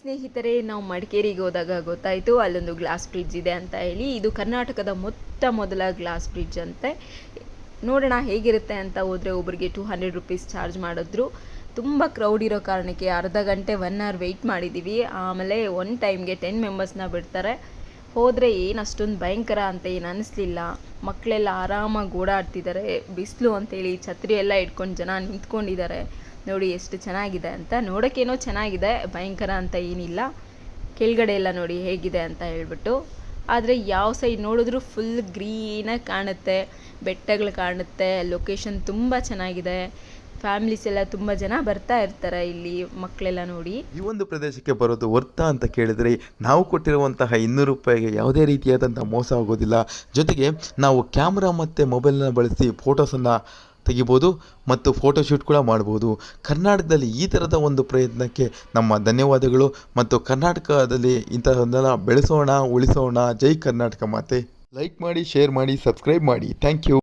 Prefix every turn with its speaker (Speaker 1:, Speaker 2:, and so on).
Speaker 1: ಸ್ನೇಹಿತರೆ, ನಾವು ಮಡಿಕೇರಿಗೆ ಹೋದಾಗ ಗೊತ್ತಾಯಿತು, ಅಲ್ಲೊಂದು ಗ್ಲಾಸ್ ಬ್ರಿಡ್ಜ್ ಇದೆ ಅಂತ ಹೇಳಿ. ಇದು ಕರ್ನಾಟಕದ ಮೊತ್ತ ಮೊದಲ ಗ್ಲಾಸ್ ಬ್ರಿಡ್ಜ್ ಅಂತೆ. ನೋಡೋಣ ಹೇಗಿರುತ್ತೆ ಅಂತ ಹೋದರೆ ಒಬ್ಬರಿಗೆ ಟೂ ಹಂಡ್ರೆಡ್ ರುಪೀಸ್ ಚಾರ್ಜ್ ಮಾಡಿದ್ರು. ತುಂಬ ಕ್ರೌಡ್ ಇರೋ ಕಾರಣಕ್ಕೆ ಅರ್ಧ ಗಂಟೆ ಒನ್ ಅವರ್ ವೆಯ್ಟ್ ಮಾಡಿದ್ದೀವಿ ಆಮೇಲೆ ಒನ್ ಟೈಮ್ಗೆ ಟೆನ್ ಮೆಂಬರ್ಸ್ನ ಬಿಡ್ತಾರೆ. ಹೋದರೆ ಏನು ಅಷ್ಟೊಂದು ಭಯಂಕರ ಅಂತ ಏನು ಅನಿಸ್ಲಿಲ್ಲ. ಮಕ್ಕಳೆಲ್ಲ ಆರಾಮಾಗಿ ಓಡಾಡ್ತಿದ್ದಾರೆ. ಬಿಸಿಲು ಅಂತೇಳಿ ಛತ್ರಿ ಎಲ್ಲ ಇಟ್ಕೊಂಡು ಜನ ನಿಂತ್ಕೊಂಡಿದ್ದಾರೆ. ನೋಡಿ ಎಷ್ಟು ಚೆನ್ನಾಗಿದೆ ಅಂತ. ನೋಡೋಕ್ಕೇನೋ ಚೆನ್ನಾಗಿದೆ, ಭಯಂಕರ ಅಂತ ಏನಿಲ್ಲ. ಕೆಳಗಡೆ ಎಲ್ಲ ನೋಡಿ ಹೇಗಿದೆ ಅಂತ ಹೇಳ್ಬಿಟ್ಟು. ಆದರೆ ಯಾವ ಸೈಡ್ ನೋಡಿದ್ರೂ ಫುಲ್ ಗ್ರೀನಾಗಿ ಕಾಣುತ್ತೆ. ಬೆಟ್ಟಗಳು ಕಾಣುತ್ತೆ. ಲೊಕೇಶನ್ ತುಂಬ ಚೆನ್ನಾಗಿದೆ. ಫ್ಯಾಮಿಲೀಸ್ ಎಲ್ಲ ತುಂಬ ಜನ ಬರ್ತಾ ಇರ್ತಾರೆ ಇಲ್ಲಿ ಮಕ್ಕಳೆಲ್ಲ ನೋಡಿ.
Speaker 2: ಈ ಒಂದು ಪ್ರದೇಶಕ್ಕೆ ಬರೋದು ವರ್ತ ಅಂತ ಕೇಳಿದರೆ ನಾವು ಕೊಟ್ಟಿರುವಂತಹ ಇನ್ನೂರು ರೂಪಾಯಿಗೆ ಯಾವುದೇ ರೀತಿಯಾದಂಥ ಮೋಸ ಆಗೋದಿಲ್ಲ. ಜೊತೆಗೆ ನಾವು ಕ್ಯಾಮ್ರಾ ಮತ್ತು ಮೊಬೈಲನ್ನ ಬಳಸಿ ಫೋಟೋಸನ್ನು ತೆಗಿಬೋದು ಮತ್ತು ಫೋಟೋಶೂಟ್ ಕೂಡ ಮಾಡ್ಬೋದು. ಕರ್ನಾಟಕದಲ್ಲಿ ಈ ಥರದ ಒಂದು ಪ್ರಯತ್ನಕ್ಕೆ ನಮ್ಮ ಧನ್ಯವಾದಗಳು ಮತ್ತು ಕರ್ನಾಟಕದಲ್ಲಿ ಇಂಥದ್ದನ್ನೆಲ್ಲ ಬೆಳೆಸೋಣ, ಉಳಿಸೋಣ. ಜೈ ಕರ್ನಾಟಕ ಮಾತೆ. ಲೈಕ್ ಮಾಡಿ ಶೇರ್ ಮಾಡಿ ಸಬ್ಸ್ಕ್ರೈಬ್ ಮಾಡಿ. Thank you